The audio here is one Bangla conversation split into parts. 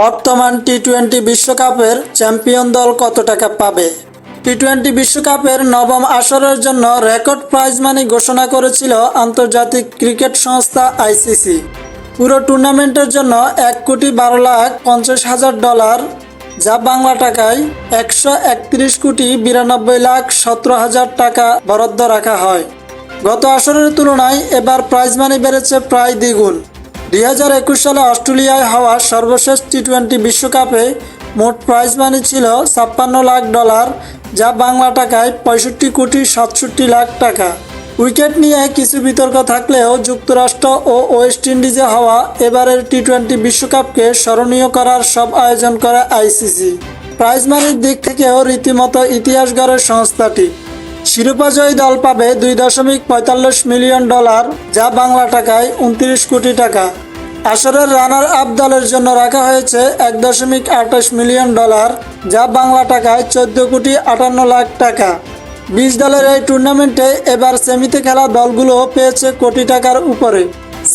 বর্তমান টি টোয়েন্টি বিশ্বকাপের চ্যাম্পিয়ন দল কত টাকা পাবে? টি টোয়েন্টি বিশ্বকাপের নবম আসরের জন্য রেকর্ড প্রাইজ মানি ঘোষণা করেছিল আন্তর্জাতিক ক্রিকেট সংস্থা আইসিসি পুরো টুর্নামেন্টের জন্য এক কোটি বারো লাখ পঞ্চাশ হাজার ডলার, যা বাংলা টাকায় একশো একত্রিশ কোটি বিরানব্বই লাখ সতেরো হাজার টাকা বরাদ্দ রাখা হয়। গত আসরের তুলনায় এবার প্রাইজ মানি বেড়েছে প্রায় দ্বিগুণ। দুই হাজার একুশ সালে অস্ট্রেলিয়ায় হওয়া সর্বশেষ টি টোয়েন্টি বিশ্বকাপে মোট প্রাইজ মানি ছিল ছাপ্পান্ন লাখ ডলার, যা বাংলা টাকায় পঁয়ষট্টি কোটি সাতষট্টি লাখ টাকা। উইকেট নিয়ে কিছু বিতর্ক থাকলেও যুক্তরাষ্ট্র ও ওয়েস্ট ইন্ডিজে হওয়া এবারের টি টোয়েন্টি বিশ্বকাপকে স্মরণীয় করার সব আয়োজন করে আইসিসি। প্রাইজ মানির দিক থেকেও রীতিমতো ইতিহাস গড়ে সংস্থাটি। শিরোপাজয়ী দল পাবে দুই দশমিক পঁয়তাল্লিশ মিলিয়ন ডলার, যা বাংলা টাকায় উনত্রিশ কোটি টাকা। আসরের রানার আপ দলের জন্য রাখা হয়েছে এক দশমিক আঠাশ মিলিয়ন ডলার, যা বাংলা টাকায় চোদ্দ কোটি আটান্ন লাখ টাকা। বিশ দলের এই টুর্নামেন্টে এবার সেমিতে খেলা দলগুলো পেয়েছে কোটি টাকার উপরে।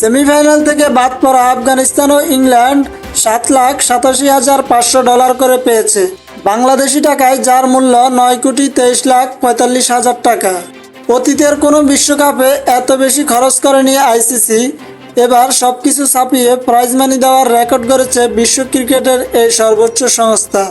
সেমিফাইনাল থেকে বাদ পড়া আফগানিস্তান ও ইংল্যান্ড সাত লাখ সাতাশি হাজার পাঁচশো ডলার করে পেয়েছে। বাংলাদেশি টাকায় যার মূল্য নয় কোটি তেইশ লাখ পঁয়তাল্লিশ হাজার টাকা। অতীতের কোনো বিশ্বকাপে এত বেশি খরচ করেনি আইসিসি। এবার সবকিছু ছাপিয়ে প্রাইজ মানি দেওয়ার রেকর্ড করেছে বিশ্ব ক্রিকেটের এই সর্বোচ্চ সংস্থা।